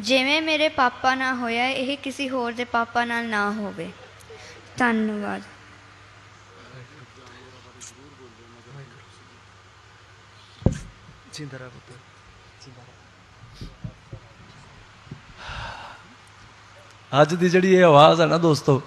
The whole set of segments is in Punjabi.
ਜਿਵੇਂ ਮੇਰੇ ਪਾਪਾ ਨਾਲ ਹੋਇਆ ਇਹ ਕਿਸੇ ਹੋਰ ਦੇ ਪਾਪਾ ਨਾਲ ਨਾ ਹੋਵੇ। ਧੰਨਵਾਦ। ਜਿੰਦਾ ਰਹਿ ਪੁੱਤ। ਅੱਜ ਦੀ ਜਿਹੜੀ ਇਹ ਆਵਾਜ਼ ਹੈ ਨਾ ਦੋਸਤੋ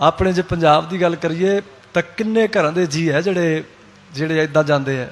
ਆਪਣੇ ਜੇ ਪੰਜਾਬ ਦੀ ਗੱਲ ਕਰੀਏ ਤਾਂ ਕਿੰਨੇ ਘਰਾਂ ਦੇ ਜੀ ਹੈ ਜਿਹੜੇ ਜਿਹੜੇ ਇਦਾਂ ਜਾਂਦੇ ਆ।